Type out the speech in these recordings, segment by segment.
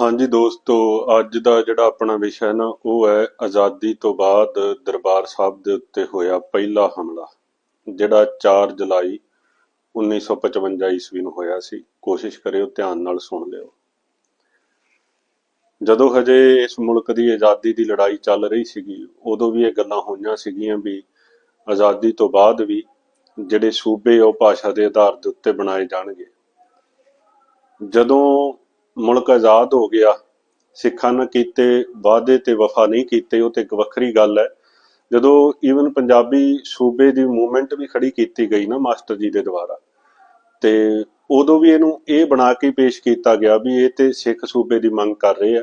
ਹਾਂਜੀ ਦੋਸਤੋ, ਅੱਜ ਦਾ ਜਿਹੜਾ ਆਪਣਾ ਵਿਸ਼ਾ ਹੈ ਨਾ, ਉਹ ਹੈ ਆਜ਼ਾਦੀ ਤੋਂ ਬਾਅਦ ਦਰਬਾਰ ਸਾਹਿਬ ਦੇ ਉੱਤੇ ਹੋਇਆ ਪਹਿਲਾ ਹਮਲਾ, ਜਿਹੜਾ 4 ਜੁਲਾਈ 1955 ਈਸਵੀ ਨੂੰ ਹੋਇਆ ਸੀ। ਕੋਸ਼ਿਸ਼ ਕਰਿਓ, ਧਿਆਨ ਨਾਲ ਸੁਣ ਲਿਓ। ਜਦੋਂ ਹਜੇ ਇਸ ਮੁਲਕ ਦੀ ਆਜ਼ਾਦੀ ਦੀ ਲੜਾਈ ਚੱਲ ਰਹੀ ਸੀਗੀ, ਉਦੋਂ ਵੀ ਇਹ ਗੱਲਾਂ ਹੋਈਆਂ ਸੀਗੀਆਂ ਵੀ ਆਜ਼ਾਦੀ ਤੋਂ ਬਾਅਦ ਵੀ ਜਿਹੜੇ ਸੂਬੇ ਉਹ ਭਾਸ਼ਾ ਦੇ ਆਧਾਰ ਦੇ ਉੱਤੇ ਬਣਾਏ ਜਾਣਗੇ। ਜਦੋਂ ਮੁਲਕ ਆਜ਼ਾਦ ਹੋ ਗਿਆ, ਸਿੱਖਾਂ ਨੇ ਕੀਤੇ, ਵਾਅਦੇ ਤੇ ਵਫਾ ਨਹੀਂ ਕੀਤੇ, ਉਹ ਤੇ ਇੱਕ ਵੱਖਰੀ ਗੱਲ ਹੈ। ਜਦੋਂ ਈਵਨ ਪੰਜਾਬੀ ਸੂਬੇ ਦੀ ਮੂਵਮੈਂਟ ਵੀ ਖੜੀ ਕੀਤੀ ਗਈ ਨਾ ਮਾਸਟਰ ਜੀ ਦੇ ਦੁਆਰਾ, ਤੇ ਉਦੋਂ ਵੀ ਇਹਨੂੰ ਇਹ ਬਣਾ ਕੇ ਪੇਸ਼ ਕੀਤਾ ਗਿਆ ਵੀ ਇਹ ਤੇ ਸਿੱਖ ਸੂਬੇ ਦੀ ਮੰਗ ਕਰ ਰਹੇ ਆ।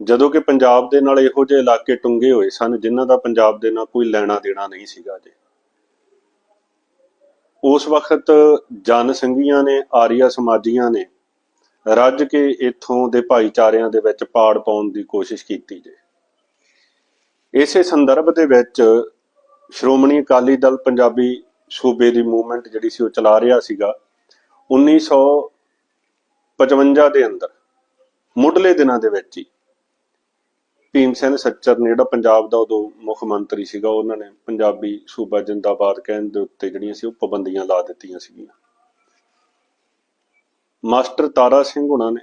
ਜਦੋਂ ਕਿ ਪੰਜਾਬ ਦੇ ਨਾਲ ਇਹੋ ਜਿਹੇ ਇਲਾਕੇ ਟੁੰਗੇ ਹੋਏ ਸਨ, ਜਿਨ੍ਹਾਂ ਦਾ ਪੰਜਾਬ ਦੇ ਨਾਲ ਕੋਈ ਲੈਣਾ ਦੇਣਾ ਨਹੀਂ ਸੀਗਾ ਜੀ ਉਸ ਵਕਤ ਜਨ ਸੰਘੀਆਂ ਨੇ, ਆਰੀਆ ਸਮਾਜੀਆਂ ਨੇ ਰੱਜ ਕੇ ਇਥੋਂ ਦੇ ਭਾਈਚਾਰਿਆਂ ਦੇ ਵਿੱਚ ਪਾੜ ਪਾਉਣ ਦੀ ਕੋਸ਼ਿਸ਼ ਕੀਤੀ ਜੇ। ਇਸੇ ਸੰਦਰਭ ਦੇ ਵਿੱਚ ਸ਼੍ਰੋਮਣੀ ਅਕਾਲੀ ਦਲ ਪੰਜਾਬੀ ਸੂਬੇ ਦੀ ਮੂਵਮੈਂਟ ਜਿਹੜੀ ਸੀ ਉਹ ਚਲਾ ਰਿਹਾ ਸੀਗਾ 1955 ਦੇ ਅੰਦਰ, ਮੁੱਢਲੇ ਦਿਨਾਂ ਦੇ ਵਿੱਚ ਹੀ ਭੀਮ ਸਿੰਘ ਸੱਚਰ ਨੇ ਜਿਹੜਾ ਪੰਜਾਬ ਦਾ ਉਦੋਂ ਮੁੱਖ ਮੰਤਰੀ ਸੀਗਾ, ਉਹਨਾਂ ਨੇ ਪੰਜਾਬੀ ਸੂਬਾ ਜਿੰਦਾਬਾਦ ਕਹਿਣ ਦੇ ਉੱਤੇ ਜਿਹੜੀਆਂ ਸੀ ਉਹ ਪਾਬੰਦੀਆਂ ਲਾ ਦਿੱਤੀਆਂ ਸੀਗੀਆਂ। ਮਾਸਟਰ ਤਾਰਾ ਸਿੰਘ ਹੁਣਾਂ ਨੇ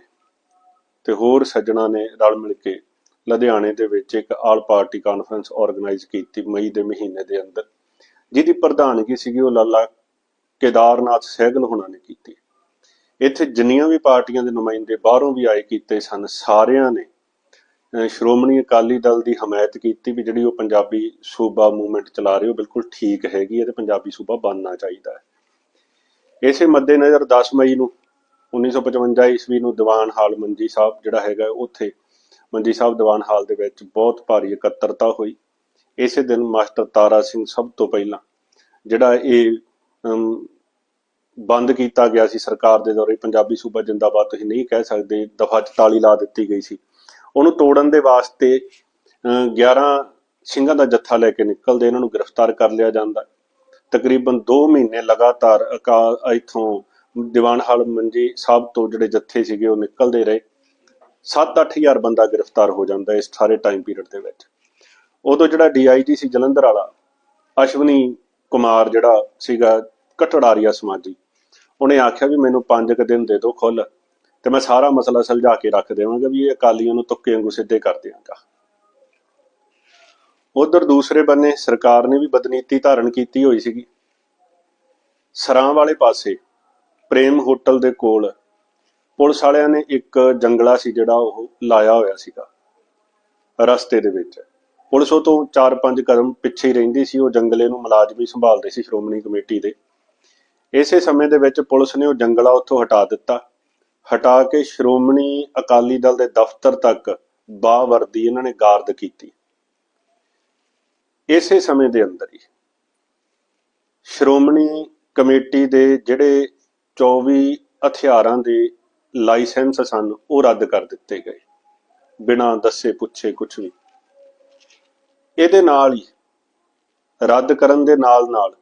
ਤੇ ਹੋਰ ਸੱਜਣਾ ਨੇ ਰਲ ਮਿਲ ਕੇ ਲੁਧਿਆਣੇ ਦੇ ਵਿੱਚ ਇੱਕ ਆਲ ਪਾਰਟੀ ਕਾਨਫਰੰਸ ਆਰਗੇਨਾਈਜ਼ ਕੀਤੀ ਮਈ ਦੇ ਮਹੀਨੇ ਦੇ ਅੰਦਰ। ਜਿਹਦੀ ਪ੍ਰਧਾਨਗੀ ਸੀਗੀ ਉਹ ਲਾਲਾ ਕੇਦਾਰਨਾਥ ਸਹਿਗਲ ਹੁਣਾਂ ਨੇ ਕੀਤੀ। ਇੱਥੇ ਜਿੰਨੀਆਂ ਵੀ ਪਾਰਟੀਆਂ ਦੇ ਨੁਮਾਇੰਦੇ ਬਾਹਰੋਂ ਵੀ ਆਏ ਕੀਤੇ ਸਨ, ਸਾਰਿਆਂ ਨੇ ਸ਼੍ਰੋਮਣੀ ਅਕਾਲੀ ਦਲ ਦੀ ਹਮਾਇਤ ਕੀਤੀ ਵੀ ਜਿਹੜੀ ਉਹ ਪੰਜਾਬੀ ਸੂਬਾ ਮੂਵਮੈਂਟ ਚਲਾ ਰਹੇ ਉਹ ਬਿਲਕੁਲ ਠੀਕ ਹੈਗੀ ਹੈ ਤੇ ਪੰਜਾਬੀ ਸੂਬਾ ਬਣਨਾ ਚਾਹੀਦਾ ਹੈ। ਇਸੇ ਮੱਦੇਨਜ਼ਰ 10 ਮਈ ਨੂੰ 1955 ਈਸਵੀ ਨੂੰ ਦੀਵਾਨ ਹਾਲ ਮੰਜੀ ਸਾਹਿਬ ਜਿਹੜਾ ਹੈਗਾ ਉੱਥੇ ਮੰਜੀ ਸਾਹਿਬ ਦੀਵਾਨ ਹਾਲ ਦੇ ਵਿੱਚ ਬਹੁਤ ਭਾਰੀ ਇਕੱਤਰਤਾ ਹੋਈ। ਇਸੇ ਦਿਨ ਮਾਸਟਰ ਤਾਰਾ ਸਿੰਘ ਸਭ ਤੋਂ ਪਹਿਲਾਂ ਜਿਹੜਾ ਇਹ ਬੰਦ ਕੀਤਾ ਗਿਆ ਸੀ ਸਰਕਾਰ ਦੇ ਦੌਰੇ ਪੰਜਾਬੀ ਸੂਬਾ ਜਿੰਦਾਬਾਦ ਤੁਸੀਂ ਨਹੀਂ ਕਹਿ ਸਕਦੇ ਦਫਾ 44 ਲਾ ਦਿੱਤੀ ਗਈ ਸੀ। ਉਹਨੂੰ ਤੋੜਨ ਦੇ ਵਾਸਤੇ ਅਮ, 11 ਸਿੰਘਾਂ ਦਾ ਜੱਥਾ ਲੈ ਕੇ ਨਿਕਲਦੇ ਇਹਨਾਂ ਨੂੰ ਗ੍ਰਿਫਤਾਰ ਕਰ ਲਿਆ ਜਾਂਦਾ। ਤਕਰੀਬਨ 2 ਮਹੀਨੇ ਲਗਾਤਾਰ ਅਕਾਲ ਇਥੋਂ ਦੀਵਾਨ ਹਾਲ ਮੰਜੀ ਸਾਹਿਬ ਤੋਂ ਜਿਹੜੇ ਜੱਥੇ ਸੀਗੇ ਉਹ ਨਿਕਲਦੇ ਰਹੇ। 7-8000 ਬੰਦਾ ਗ੍ਰਿਫਤਾਰ ਹੋ ਜਾਂਦਾ ਇਸ ਸਾਰੇ ਟਾਈਮ ਪੀਰੀਅਡ ਦੇ ਵਿੱਚ। ਉਦੋਂ ਜਿਹੜਾ ਡੀਆਈਜੀ ਸੀ ਜਲੰਧਰ ਵਾਲਾ, ਅਸ਼ਵਨੀ ਕੁਮਾਰ ਜਿਹੜਾ ਸੀਗਾ ਕਟੜਾਰੀਆ ਸਮਾਜੀ, ਉਹਨੇ ਆਖਿਆ ਵੀ ਮੈਨੂੰ 5 ਕੁ ਦਿਨ ਦੇ ਦਿਓ ਖੁੱਲ ਤੇ ਮੈਂ ਸਾਰਾ ਮਸਲਾ ਸੁਲਝਾ ਕੇ ਰੱਖ ਦੇਵਾਂਗਾ ਵੀ ਇਹ ਅਕਾਲੀਆਂ ਨੂੰ ਤੁੱਕੇ ਵਾਂਗੂ ਸਿੱਧੇ ਕਰ ਦਿਆਂਗਾ। ਉਧਰ ਦੂਸਰੇ ਬੰਨੇ ਸਰਕਾਰ ਨੇ ਵੀ ਬਦਨੀਤੀ ਧਾਰਨ ਕੀਤੀ ਹੋਈ ਸੀਗੀ। ਸਰਾਂ ਵਾਲੇ ਪਾਸੇ ਪ੍ਰੇਮ ਹੋਟਲ ਦੇ ਕੋਲ ਪੁਲਿਸ ਵਾਲਿਆਂ ਨੇ ਇੱਕ ਜੰਗਲਾ ਸੀ ਜਿਹੜਾ ਉਹ ਲਾਇਆ ਹੋਇਆ ਸੀਗਾ ਰਸਤੇ ਦੇ ਵਿੱਚ। ਪੁਲਿਸ ਉਹ ਤੋਂ 4-5 ਕਦਮ ਪਿੱਛੇ ਹੀ ਰਹਿੰਦੀ ਸੀ, ਉਹ ਜੰਗਲੇ ਨੂੰ ਮੁਲਾਜ਼ਮੀ ਸੰਭਾਲਦੇ ਸੀ ਸ਼੍ਰੋਮਣੀ ਕਮੇਟੀ ਦੇ। ਇਸੇ ਸਮੇਂ ਦੇ ਵਿੱਚ ਪੁਲਿਸ ਨੇ ਉਹ ਜੰਗਲਾ ਉੱਥੋਂ ਹਟਾ ਦਿੱਤਾ। ਹਟਾ ਕੇ ਸ਼੍ਰੋਮਣੀ ਅਕਾਲੀ ਦਲ ਦੇ ਦਫ਼ਤਰ ਤੱਕ ਬਾਵਰਦੀ ਇਹਨਾਂ ਨੇ ਗਾਰਦ ਕੀਤੀ। ਇਸੇ ਸਮੇਂ ਦੇ ਅੰਦਰ ਹੀ ਸ਼੍ਰੋਮਣੀ ਕਮੇਟੀ ਦੇ ਜਿਹੜੇ 24 ਹਥਿਆਰਾਂ ਦੇ ਲਾਇਸੈਂਸ ਸਨ, ਉਹ ਰੱਦ ਕਰ ਦਿੱਤੇ ਗਏ। ਬਿਨਾਂ ਦੱਸੇ ਪੁੱਛੇ ਕੁਝ ਵੀ। ਇਹਦੇ ਨਾਲ ਹੀ, ਰੱਦ ਕਰਨ ਦੇ ਨਾਲ ਨਾਲ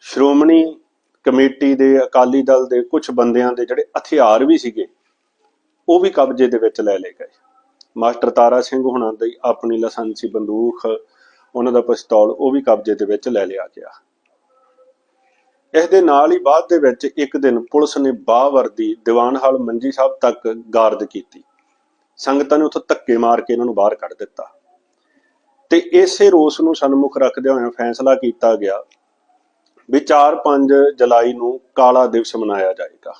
ਸ਼੍ਰੋਮਣੀ ਕਮੇਟੀ ਦੇ, ਅਕਾਲੀ ਦਲ ਦੇ ਕੁਝ ਬੰਦਿਆਂ ਦੇ ਜਿਹੜੇ ਹਥਿਆਰ ਵੀ ਸੀਗੇ, ਉਹ ਵੀ ਕਬਜ਼ੇ ਦੇ ਵਿੱਚ ਲੈ ਲਏ ਗਏ। ਮਾਸਟਰ ਤਾਰਾ ਸਿੰਘ ਹੁਣਾਂ ਦੀ ਆਪਣੀ ਲਾਇਸੈਂਸੀ ਬੰਦੂਕ, ਉਹਨਾਂ ਦਾ ਪਿਸਤੌਲ, ਉਹ ਵੀ ਕਬਜ਼ੇ ਦੇ ਵਿੱਚ ਲੈ ਲਿਆ ਗਿਆ। ਇਸ ਦੇ ਨਾਲ ਹੀ ਬਾਅਦ ਦੇ ਵਿੱਚ ਇੱਕ ਦਿਨ ਪੁਲਿਸ ਨੇ ਬਾਵਰਦੀ ਦੀਵਾਨ ਹਾਲ ਮੰਜੀ ਸਾਹਿਬ ਤੱਕ ਗਾਰਦ ਕੀਤੀ। ਸੰਗਤਾਂ ਨੇ ਉੱਥੋਂ ਧੱਕੇ ਮਾਰ ਕੇ ਇਹਨਾਂ ਨੂੰ ਬਾਹਰ ਕੱਢ ਦਿੱਤਾ। ਤੇ ਇਸੇ ਰੋਸ ਨੂੰ ਸਨਮੁਖ ਰੱਖਦੇ ਹੋਏ ਫੈਸਲਾ ਕੀਤਾ ਗਿਆ ਵੀ 4-5 ਜੁਲਾਈ ਨੂੰ ਕਾਲਾ ਦਿਵਸ ਮਨਾਇਆ ਜਾਏਗਾ।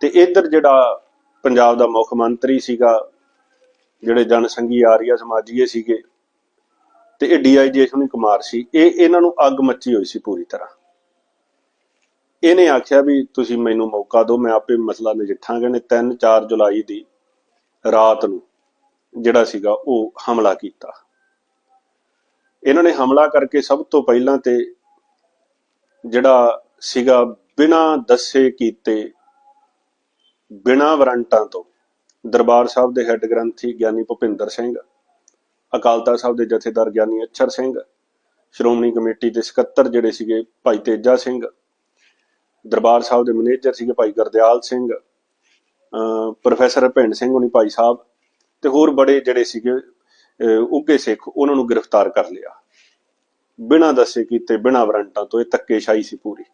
ਤੇ ਇਧਰ ਜਿਹੜਾ ਪੰਜਾਬ ਦਾ ਮੁੱਖ ਮੰਤਰੀ ਸੀਗਾ, ਜਿਹੜੇ ਜਨ ਸੰਘੀ ਆਰੀਆ ਸਮਾਜੀਏ ਸੀਗੇ ਤੇ ਇਹ ਡੀਆਈਜੀ ਅਸ਼ਵਨੀ ਕੁਮਾਰ ਸੀ। ਇਹ ਇਹਨਾਂ ਨੂੰ ਅੱਗ ਮੱਚੀ ਹੋਈ ਸੀ ਪੂਰੀ ਤਰ੍ਹਾਂ। ਇਹਨੇ ਆਖਿਆ ਵੀ ਤੁਸੀਂ ਮੈਨੂੰ ਮੌਕਾ ਦਿਓ, ਮੈਂ ਆਪੇ ਮਸਲਾ ਨਜਿੱਠਾਂਗਾ। ਨੇ 3-4 ਜੁਲਾਈ ਦੀ ਰਾਤ ਨੂੰ ਜਿਹੜਾ ਸੀਗਾ ਉਹ ਹਮਲਾ ਕੀਤਾ। ਇਹਨਾਂ ਨੇ ਹਮਲਾ ਕਰਕੇ ਸਭ ਤੋਂ ਪਹਿਲਾਂ ਤੇ ਜਿਹੜਾ ਸੀਗਾ ਬਿਨਾਂ ਦੱਸੇ ਕੀਤੇ, ਬਿਨਾਂ ਵਰੰਟਾਂ ਤੋਂ ਦਰਬਾਰ ਸਾਹਿਬ ਦੇ ਹੈੱਡ ਗ੍ਰੰਥੀ ਗਿਆਨੀ ਭੁਪਿੰਦਰ ਸਿੰਘ ਅਕਾਲ ਤਖਤ ਸਾਹਿਬ ਦੇ ਜਥੇਦਾਰ ਗਿਆਨੀ ਅਛਰ ਸਿੰਘ, ਸ਼੍ਰੋਮਣੀ ਕਮੇਟੀ ਦੇ ਸਕੱਤਰ ਜਿਹੜੇ ਸੀਗੇ ਭਾਈ ਤੇਜਾ ਸਿੰਘ, ਦਰਬਾਰ ਸਾਹਿਬ ਦੇ ਮੈਨੇਜਰ ਸੀਗੇ ਭਾਈ ਗੁਰਦਿਆਲ ਸਿੰਘ ਪ੍ਰੋਫੈਸਰ ਭਿੰਡ ਸਿੰਘ ਹੁਣੀ ਭਾਈ ਸਾਹਿਬ ਤੇ ਹੋਰ ਬੜੇ ਜਿਹੜੇ ਸੀਗੇ, ਅਹ ਉੱਘੇ ਸਿੱਖ ਉਹਨਾਂ ਨੂੰ ਗ੍ਰਿਫਤਾਰ ਕਰ ਲਿਆ। ਬਿਨਾਂ ਦੱਸੇ ਕੀਤੇ, ਬਿਨਾਂ ਵਾਰੰਟਾਂ ਤੋਂ ਇਹ ਧੱਕੇਸ਼ਾਹੀ ਸੀ ਪੂਰੀ,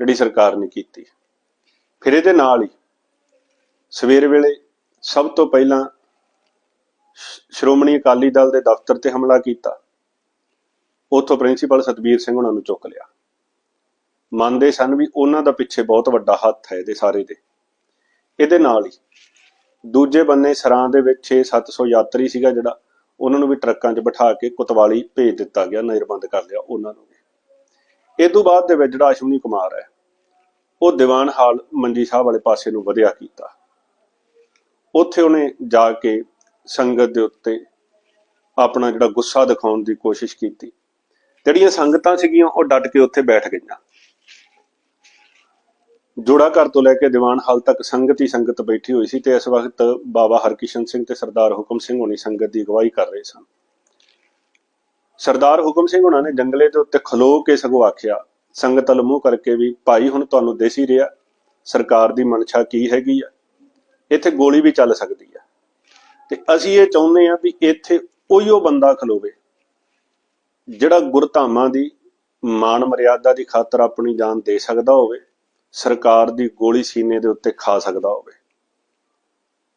ਜਿਹੜੀ ਸਰਕਾਰ ਨੇ ਕੀਤੀ। ਫਿਰ ਇਹਦੇ ਨਾਲ ਹੀ ਸਵੇਰ ਵੇਲੇ ਸਭ ਤੋਂ ਪਹਿਲਾਂ ਸ਼੍ਰੋਮਣੀ ਅਕਾਲੀ ਦਲ ਦੇ ਦਫ਼ਤਰ ਤੇ ਹਮਲਾ ਕੀਤਾ। ਉੱਥੋਂ ਪ੍ਰਿੰਸੀਪਲ ਸਤਬੀਰ ਸਿੰਘ ਉਹਨਾਂ ਨੂੰ ਚੁੱਕ ਲਿਆ। ਮੰਨਦੇ ਸਨ ਵੀ ਉਹਨਾਂ ਦਾ ਪਿੱਛੇ ਬਹੁਤ ਵੱਡਾ ਹੱਥ ਹੈ ਇਹਦੇ ਸਾਰੇ ਦੇ। ਇਹਦੇ ਨਾਲ ਹੀ ਦੂਜੇ ਬੰਨੇ ਸਰਾਂ ਦੇ ਵਿੱਚ 6-700 ਯਾਤਰੀ ਸੀਗਾ ਜਿਹੜਾ, ਉਹਨਾਂ ਨੂੰ ਵੀ ਟਰੱਕਾਂ 'ਚ ਬਿਠਾ ਕੇ ਕੁਤਵਾਲੀ ਭੇਜ ਦਿੱਤਾ ਗਿਆ ਨਜ਼ਰਬੰਦ ਕਰ ਲਿਆ ਉਹਨਾਂ ਨੂੰ ਵੀ। ਇਹ ਤੋਂ ਬਾਅਦ ਦੇ ਵਿੱਚ ਜਿਹੜਾ ਅਸ਼ਵਨੀ ਕੁਮਾਰ ਹੈ, ਉਹ ਦੀਵਾਨ ਹਾਲ ਮੰਜੀ ਸਾਹਿਬ ਵਾਲੇ ਪਾਸੇ ਨੂੰ ਵਧਿਆ ਕੀਤਾ। ਉੱਥੇ ਉਹਨੇ ਜਾ ਕੇ ਸੰਗਤ ਦੇ ਉੱਤੇ ਆਪਣਾ ਜਿਹੜਾ ਗੁੱਸਾ ਦਿਖਾਉਣ ਦੀ ਕੋਸ਼ਿਸ਼ ਕੀਤੀ। ਜਿਹੜੀਆਂ ਸੰਗਤਾਂ ਸੀਗੀਆਂ, ਉਹ ਡਟ ਕੇ ਉੱਥੇ ਬੈਠ ਗਈਆਂ। ਜੋੜਾ ਘਰ ਤੋਂ ਲੈ ਕੇ ਦੀਵਾਨ ਹਾਲ ਤੱਕ ਸੰਗਤ ਹੀ ਸੰਗਤ ਬੈਠੀ ਹੋਈ ਸੀ ਤੇ ਇਸ ਵਕਤ ਬਾਬਾ ਹਰਕਿਸ਼ਨ ਸਿੰਘ ਤੇ ਸਰਦਾਰ ਹੁਕਮ ਸਿੰਘ ਹੋਣੀ ਸੰਗਤ ਦੀ ਅਗਵਾਈ ਕਰ ਰਹੇ ਸਨ। ਸਰਦਾਰ ਹੁਕਮ ਸਿੰਘ ਹੋਣਾ ਨੇ ਜੰਗਲੇ ਦੇ ਉੱਤੇ ਖਲੋ ਕੇ ਸਗੋਂ ਆਖਿਆ, ਸੰਗਤ ਵੱਲ ਮੂੰਹ ਕਰਕੇ ਵੀ ਭਾਈ, ਹੁਣ ਤੁਹਾਨੂੰ ਦੇਸੀ ਰਿਹਾ। ਸਰਕਾਰ ਦੀ ਮਨਸ਼ਾ ਕੀ ਹੈਗੀ ਆ? ਇੱਥੇ ਗੋਲੀ ਵੀ ਚੱਲ ਸਕਦੀ ਆ। ਤੇ ਅਸੀਂ ਇਹ ਚਾਹੁੰਦੇ ਆ ਵੀ ਇੱਥੇ ਉਹੀਓ ਬੰਦਾ ਖਲੋਵੇ, ਜਿਹੜਾ ਗੁਰਧਾਮਾਂ ਦੀ ਮਾਨ ਮਰਿਆਦਾ ਦੀ ਖਾਤਰ ਆਪਣੀ ਜਾਨ ਦੇ ਸਕਦਾ ਹੋਵੇ, ਸਰਕਾਰ ਦੀ ਗੋਲੀ ਸੀਨੇ ਦੇ ਉੱਤੇ ਖਾ ਸਕਦਾ ਹੋਵੇ।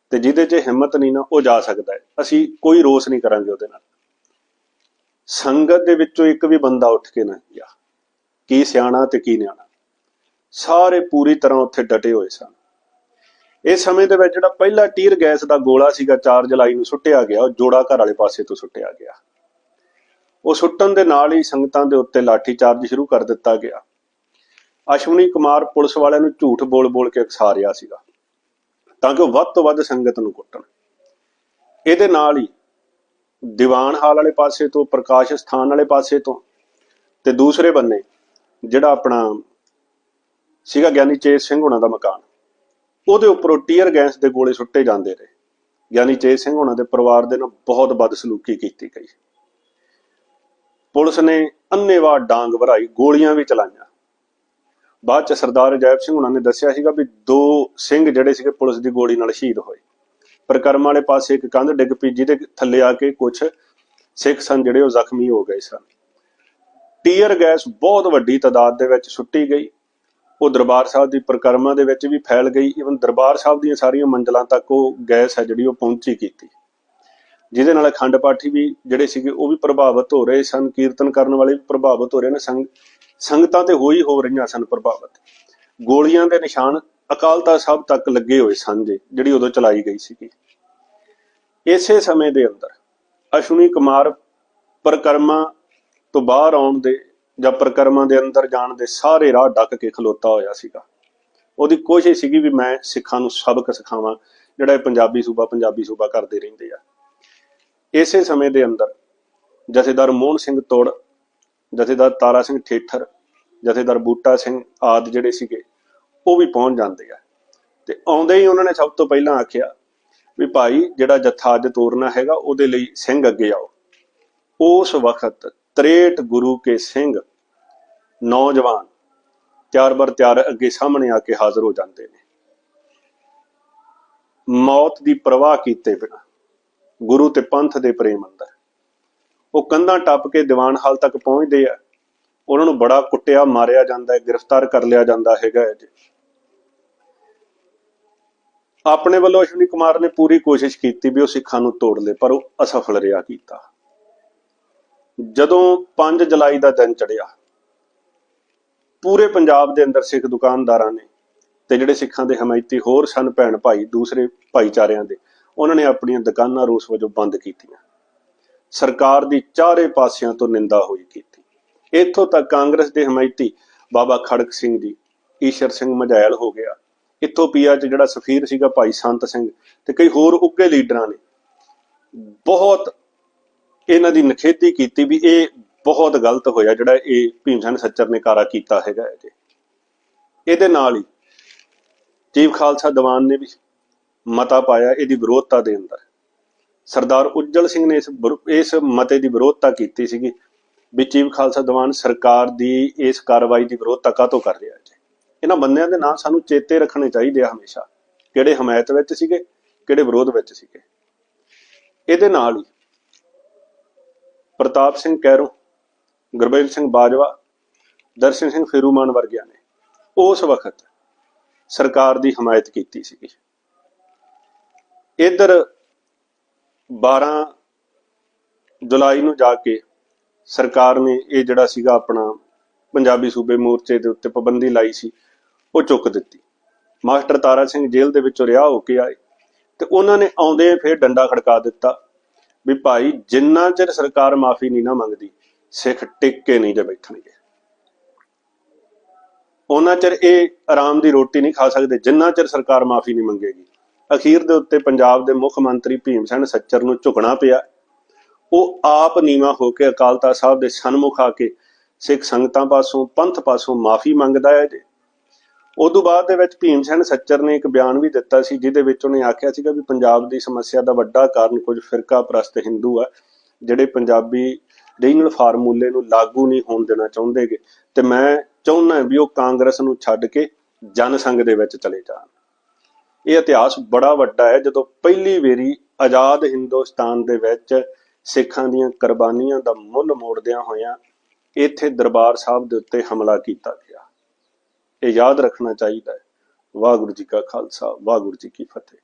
ਤੇ ਜਿਹਦੇ 'ਚ ਹਿੰਮਤ ਨਹੀਂ ਨਾ, ਉਹ ਜਾ ਸਕਦਾ ਹੈ। ਅਸੀਂ ਕੋਈ ਰੋਸ ਨਹੀਂ ਕਰਾਂਗੇ ਉਹਦੇ ਨਾਲ। ਸੰਗਤ ਦੇ ਵਿੱਚੋਂ ਇੱਕ ਵੀ ਬੰਦਾ ਉੱਠ ਕੇ ਨਾ ਗਿਆ। ਕੀ ਸਿਆਣਾ ਤੇ ਕੀ ਨਿਆਣਾ। ਸਾਰੇ ਪੂਰੀ ਤਰ੍ਹਾਂ ਉੱਥੇ ਡਟੇ ਹੋਏ ਸਨ। ਇਸ ਸਮੇਂ ਦੇ ਵਿੱਚ ਜਿਹੜਾ ਪਹਿਲਾ ਟੀਰ ਗੈਸ ਦਾ ਗੋਲਾ ਸੀਗਾ 4 ਜੁਲਾਈ ਨੂੰ ਸੁੱਟਿਆ ਗਿਆ, ਉਹ ਜੋੜਾ ਘਰ ਵਾਲੇ ਪਾਸੇ ਤੋਂ ਸੁੱਟਿਆ ਗਿਆ। ਉਹ ਸੁੱਟਣ ਦੇ ਨਾਲ ਹੀ ਸੰਗਤਾਂ ਦੇ ਉੱਤੇ ਲਾਠੀ ਚਾਰਜ ਸ਼ੁਰੂ ਕਰ ਦਿੱਤਾ ਗਿਆ। ਅਸ਼ਵਨੀ ਕੁਮਾਰ ਪੁਲਿਸ ਵਾਲਿਆਂ ਨੂੰ ਝੂਠ ਬੋਲ-ਬੋਲ ਕੇ ਉਕਸਾ ਰਿਹਾ ਸੀਗਾ, ਤਾਂ ਕਿ ਉਹ ਵੱਧ ਤੋਂ ਵੱਧ ਸੰਗਤ ਨੂੰ ਕੁੱਟਣ। ਇਹਦੇ ਨਾਲ ਹੀ ਦੀਵਾਨ ਹਾਲ ਵਾਲੇ ਪਾਸੇ ਤੋਂ, ਪ੍ਰਕਾਸ਼ ਸਥਾਨ ਵਾਲੇ ਪਾਸੇ ਤੋਂ ਤੇ ਦੂਸਰੇ ਬੰਨੇ ਜਿਹੜਾ ਆਪਣਾ ਸੀਗਾ ਗਿਆਨੀ ਚੇਤ ਸਿੰਘ ਹੁਣਾਂ ਦਾ ਮਕਾਨ। ਉਹਦੇ ਉੱਪਰੋਂ ਟੀਅਰ ਗੈਸ ਦੇ ਗੋਲੇ ਸੁੱਟੇ ਜਾਂਦੇ ਰਹੇ। ਗਿਆਨੀ ਚੇਤ ਸਿੰਘ ਹੁਣਾਂ ਦੇ ਪਰਿਵਾਰ ਦੇ ਨਾਲ ਬਹੁਤ ਬਦਸਲੂਕੀ ਕੀਤੀ ਗਈ। ਪੁਲਿਸ ਨੇ ਅੰਨੇਵਾਹ ਡਾਂਗ ਭਰਾਈ, ਗੋਲੀਆਂ ਵੀ ਚਲਾਈਆਂ। ਬਾਅਦ ਚ ਸਰਦਾਰ ਅਜੈਬ ਸਿੰਘ ਹੁਣਾਂ ਨੇ ਦੱਸਿਆ ਸੀਗਾ ਵੀ ਦੋ ਸਿੰਘ ਜਿਹੜੇ ਸੀਗੇ ਪੁਲਿਸ ਦੀ ਗੋਲੀ ਨਾਲ ਸ਼ਹੀਦ ਹੋਏ। ਪ੍ਰਕਰਮ ਵਾਲੇ ਪਾਸੇ ਇੱਕ ਕੰਧ ਡਿੱਗ ਪਈ, ਜਿਹਦੇ ਥੱਲੇ ਆ ਕੇ ਕੁਝ ਸਿੱਖ ਸਨ ਜਿਹੜੇ ਉਹ ਜ਼ਖਮੀ ਹੋ ਗਏ ਸਨ। ਟੀਅਰ ਗੈਸ ਬਹੁਤ ਵੱਡੀ ਤਾਦਾਦ ਦੇ ਵਿੱਚ ਸੁੱਟੀ ਗਈ। ਉਹ ਦਰਬਾਰ ਸਾਹਿਬ ਦੀ ਪ੍ਰਕਰਮਾਂ ਦੇ ਵਿੱਚ ਵੀ ਫੈਲ ਗਈ। ਇਵਨ ਦਰਬਾਰ ਸਾਹਿਬ ਦੀਆਂ ਸਾਰੀਆਂ ਮੰਜ਼ਲਾਂ ਤੱਕ ਉਹ ਗੈਸ ਹੈ ਜਿਹੜੀ ਉਹ ਪਹੁੰਚੀ ਕੀਤੀ। ਜਿਹਦੇ ਨਾਲ ਅਖੰਡ ਪਾਠੀ ਵੀ ਜਿਹੜੇ ਸੀਗੇ ਉਹ ਵੀ ਪ੍ਰਭਾਵਿਤ ਹੋ ਰਹੇ ਸਨ, ਕੀਰਤਨ ਕਰਨ ਵਾਲੇ ਵੀ ਪ੍ਰਭਾਵਿਤ ਹੋ ਰਹੇ ਨੇ, ਸੰਗ, ਸੰਗਤਾਂ ਤੇ ਹੋਈ ਹੋ ਰਹੀਆਂ ਸਨ ਪ੍ਰਭਾਵਿਤ। ਗੋਲੀਆਂ ਦੇ ਨਿਸ਼ਾਨ ਅਕਾਲ ਤਖਤ ਸਾਹਿਬ ਤੱਕ ਲੱਗੇ ਹੋਏ ਸਨ ਜੀ, ਜਿਹੜੀ ਉਦੋਂ ਚਲਾਈ ਗਈ ਸੀਗੀ। ਇਸੇ ਸਮੇਂ ਦੇ ਅੰਦਰ ਅਸ਼ਵਨੀ ਕੁਮਾਰ ਪ੍ਰਕਰਮਾਂ ਤੋਂ ਬਾਹਰ ਆਉਣ ਦੇ ਜਾਂ ਪ੍ਰਕਰਮਾਂ ਦੇ ਅੰਦਰ ਜਾਣ ਦੇ ਸਾਰੇ ਰਾਹ ਡੱਕ ਕੇ ਖਲੋਤਾ ਹੋਇਆ ਸੀਗਾ। ਉਹਦੀ ਕੋਸ਼ਿਸ਼ ਸੀਗੀ ਵੀ ਮੈਂ ਸਿੱਖਾਂ ਨੂੰ ਸਬਕ ਸਿਖਾਵਾਂ, ਜਿਹੜਾ ਇਹ ਪੰਜਾਬੀ ਸੂਬਾ ਪੰਜਾਬੀ ਸੂਬਾ ਕਰਦੇ ਰਹਿੰਦੇ ਆ। ਇਸੇ ਸਮੇਂ ਦੇ ਅੰਦਰ ਜਥੇਦਾਰ ਮੋਹਨ ਸਿੰਘ ਤੋੜ, ਜਥੇਦਾਰ ਤਾਰਾ ਸਿੰਘ ਠੇਠਰ, ਜਥੇਦਾਰ ਬੂਟਾ ਸਿੰਘ ਆਦ ਜਿਹੜੇ ਸੀਗੇ, ਉਹ ਵੀ ਪਹੁੰਚ ਜਾਂਦੇ ਆ। ਤੇ ਆਉਂਦੇ ਹੀ ਉਹਨਾਂ ਨੇ ਸਭ ਤੋਂ ਪਹਿਲਾਂ ਆਖਿਆ ਵੀ ਭਾਈ ਜਿਹੜਾ ਜੱਥਾ ਅੱਜ ਤੋਰਨਾ ਹੈਗਾ, ਉਹਦੇ ਲਈ ਸਿੰਘ ਅੱਗੇ ਆਓ। ਉਸ ਵਕਤ 63 ਗੁਰੂ ਕੇ ਸਿੰਘ। ਨੌਜਵਾਨ, ਤਿਆਰ ਬਰ ਤਿਆਰ ਅੱਗੇ ਸਾਹਮਣੇ ਆ ਕੇ ਹਾਜ਼ਰ ਹੋ ਜਾਂਦੇ ਨੇ। ਮੌਤ ਦੀ ਪਰਵਾਹ ਕੀਤੇ ਬਿਨਾ ਗੁਰੂ ਤੇ ਪੰਥ ਦੇ ਪ੍ਰੇਮ ਅੰਦਰ। ਉਹ ਕੰਧਾਂ ਟੱਪ ਕੇ ਦੀਵਾਨ ਹਾਲ ਤੱਕ ਪਹੁੰਚਦੇ ਆ। ਉਹਨਾਂ ਨੂੰ ਬੜਾ ਕੁੱਟਿਆ, ਮਾਰਿਆ ਜਾਂਦਾ ਹੈ, ਗ੍ਰਿਫਤਾਰ ਕਰ ਲਿਆ ਜਾਂਦਾ ਹੈਗਾ ਹੈ ਜੀ। ਆਪਣੇ ਵੱਲੋਂ ਅਸ਼ਵਨੀ ਕੁਮਾਰ ਨੇ ਪੂਰੀ ਕੋਸ਼ਿਸ਼ ਕੀਤੀ ਵੀ ਉਹ ਸਿੱਖਾਂ ਨੂੰ ਤੋੜ ਲੇ, ਪਰ ਉਹ ਅਸਫਲ ਰਿਹਾ ਕੀਤਾ। ਜਦੋਂ 5 ਜੁਲਾਈ ਦਾ ਦਿਨ ਚੜਿਆ ਪੂਰੇ ਪੰਜਾਬ ਦੇ ਅੰਦਰ ਸਿੱਖ ਦੁਕਾਨਦਾਰਾਂ ਨੇ ਤੇ ਜਿਹੜੇ ਸਿੱਖਾਂ ਦੇ ਹਮਾਇਤੀ ਹੋਰ ਸਨ ਭੈਣ ਭਾਈ, ਦੂਸਰੇ ਭਾਈਚਾਰਿਆਂ ਦੇ, ਉਹਨਾਂ ਨੇ ਆਪਣੀਆਂ ਦੁਕਾਨਾਂ ਰੋਸ ਵਜੋਂ ਬੰਦ ਕੀਤੀਆਂ। ਸਰਕਾਰ ਦੀ ਚਾਰੇ ਪਾਸਿਆਂ ਤੋਂ ਨਿੰਦਾ ਹੋਈ ਕੀਤੀ। ਇੱਥੋਂ ਤੱਕ ਕਾਂਗਰਸ ਦੇ ਹਮਾਇਤੀ ਬਾਬਾ ਖੜਕ ਸਿੰਘ ਜੀ, ਈਸ਼ਰ ਸਿੰਘ ਮਝੈਲ ਹੋ ਗਿਆ। ਇੱਥੋਂ ਪੀਆ ਚ ਜਿਹੜਾ ਸਫੀਰ ਸੀਗਾ ਭਾਈ ਸੰਤ ਸਿੰਘ ਤੇ ਕਈ ਹੋਰ ਉੱਗੇ ਲੀਡਰਾਂ ਨੇ। ਬਹੁਤ ਇਹਨਾਂ ਦੀ ਨਖੇਦੀ ਕੀਤੀ ਵੀ ਇਹ ਬਹੁਤ ਗਲਤ ਹੋਇਆ ਜਿਹੜਾ ਇਹ ਭੀਮ ਸੈਨ ਸੱਚਰ ਨੇ ਕਾਰਾ ਕੀਤਾ ਹੈਗਾ ਹੈ ਜੀ ਇਹਦੇ ਨਾਲ ਹੀ ਚੀਫ ਖਾਲਸਾ ਦੀਵਾਨ ਨੇ ਵੀ ਮਤਾ ਪਾਇਆ, ਇਹਦੀ ਵਿਰੋਧਤਾ ਦੇ ਅੰਦਰ। ਸਰਦਾਰ ਉੱਜਲ ਸਿੰਘ ਨੇ ਇਸ ਇਸ ਮਤੇ ਦੀ ਵਿਰੋਧਤਾ ਕੀਤੀ ਸੀਗੀ ਵੀ ਚੀਫ ਖਾਲਸਾ ਦੀਵਾਨ ਸਰਕਾਰ ਦੀ ਇਸ ਕਾਰਵਾਈ ਦੀ ਵਿਰੋਧਤਾ ਕਾਹਤੋਂ ਕਰ ਰਿਹਾ ਹੈ ਇਹਨਾਂ ਬੰਦਿਆਂ ਦੇ ਨਾਂ ਸਾਨੂੰ ਚੇਤੇ ਰੱਖਣੇ ਚਾਹੀਦੇ ਆ ਹਮੇਸ਼ਾ। ਕਿਹੜੇ ਹਮਾਇਤ ਵਿੱਚ ਸੀਗੇ, ਕਿਹੜੇ ਵਿਰੋਧ ਵਿੱਚ ਸੀਗੇ। ਇਹਦੇ ਨਾਲ ਹੀ ਪ੍ਰਤਾਪ ਸਿੰਘ ਕੈਰੋਂ, ਗੁਰਬੇਲ ਸਿੰਘ ਬਾਜਵਾ, ਦਰਸ਼ਨ ਸਿੰਘ ਫੇਰੂਮਾਨ ਵਰਗਿਆਂ ਨੇ ਉਸ ਵਕਤ ਸਰਕਾਰ ਦੀ ਹਮਾਇਤ ਕੀਤੀ ਸੀਗੀ। ਇਧਰ 12 ਜੁਲਾਈ ਨੂੰ ਜਾ ਕੇ ਸਰਕਾਰ ਨੇ ਇਹ ਜਿਹੜਾ ਸੀਗਾ ਆਪਣਾ ਪੰਜਾਬੀ ਸੂਬੇ ਮੋਰਚੇ ਦੇ ਉੱਤੇ ਪਾਬੰਦੀ ਲਾਈ ਸੀ, ਉਹ ਚੁੱਕ ਦਿੱਤੀ। ਮਾਸਟਰ ਤਾਰਾ ਸਿੰਘ ਜੇਲ੍ਹ ਦੇ ਵਿੱਚੋਂ ਰਿਹਾ ਹੋ ਕੇ ਆਏ ਤੇ ਉਹਨਾਂ ਨੇ ਆਉਂਦੇ ਫਿਰ ਡੰਡਾ ਖੜਕਾ ਦਿੱਤਾ। ਵੀ ਭਾਈ ਜਿੰਨਾ ਚਿਰ ਸਰਕਾਰ ਮਾਫੀ ਨਹੀਂ ਨਾ ਮੰਗਦੀ, ਸਿੱਖ ਟਿਕ ਕੇ ਨਹੀਂ ਜੇ ਬੈਠਣਗੇ। ਉਹਨਾਂ ਚਿਰ ਇਹ ਆਰਾਮ ਦੀ ਰੋਟੀ ਨਹੀਂ ਖਾ ਸਕਦੇ, ਜਿੰਨਾ ਚਿਰ ਸਰਕਾਰ ਮਾਫੀ ਨਹੀਂ ਮੰਗੇਗੀ। ਅਖੀਰ ਦੇ ਉੱਤੇ ਪੰਜਾਬ ਦੇ ਮੁੱਖ ਮੰਤਰੀ ਭੀਮ ਸੈਨ ਸੱਚਰ ਨੂੰ ਝੁਕਣਾ ਪਿਆ। ਉਹ ਆਪ ਨੀਵਾ ਹੋ ਕੇ ਅਕਾਲ ਤਖਤ ਸਾਹਿਬ ਦੇ ਸਨਮੁਖ ਆ ਕੇ ਸਿੱਖ ਸੰਗਤਾਂ ਪਾਸੋਂ, ਪੰਥ ਪਾਸੋਂ ਮਾਫੀ ਮੰਗਦਾ ਹੈ ਜੀ ਤੋਂ ਬਾਅਦ ਦੇ ਵਿੱਚ ਭੀਮ ਸੈਨ ਸੱਚਰ ਨੇ ਇੱਕ ਬਿਆਨ ਵੀ ਦਿੱਤਾ ਸੀ, ਜਿਹਦੇ ਵਿੱਚ ਉਹਨੇ ਆਖਿਆ ਸੀਗਾ ਵੀ ਪੰਜਾਬ ਦੀ ਸਮੱਸਿਆ ਦਾ ਵੱਡਾ ਕਾਰਨ ਕੁਝ ਫਿਰਕਾ ਪ੍ਰਸਤ ਹਿੰਦੂ ਆ, ਜਿਹੜੇ ਪੰਜਾਬੀ ਰੀਜਨਲ ਫਾਰਮੂਲੇ ਨੂੰ ਲਾਗੂ ਨਹੀਂ ਹੋਣ ਦੇਣਾ ਚਾਹੁੰਦੇਗੇ। ਤੇ ਮੈਂ ਚਾਹੁੰਦਾ ਵੀ ਉਹ ਕਾਂਗਰਸ ਨੂੰ ਛੱਡ ਕੇ ਜਨਸੰਘ ਦੇ ਵਿੱਚ ਚਲੇ ਜਾਣ। ਇਹ ਇਤਿਹਾਸ ਬੜਾ ਵੱਡਾ ਹੈ, ਜਦੋਂ ਪਹਿਲੀ ਵਾਰੀ ਆਜ਼ਾਦ ਹਿੰਦੁਸਤਾਨ ਦੇ ਵਿੱਚ ਸਿੱਖਾਂ ਦੀਆਂ ਕੁਰਬਾਨੀਆਂ ਦਾ ਮੁੱਲ ਮੋੜਦਿਆਂ ਹੋਇਆਂ ਇੱਥੇ ਦਰਬਾਰ ਸਾਹਿਬ ਦੇ ਉੱਤੇ ਹਮਲਾ ਕੀਤਾ ਗਿਆ। ਇਹ ਯਾਦ ਰੱਖਣਾ ਚਾਹੀਦਾ ਹੈ। ਵਾਹਿਗੁਰੂ ਜੀ ਕਾ ਖਾਲਸਾ ਵਾਹਿਗੁਰੂ ਜੀ ਕੀ ਫਤਿਹ।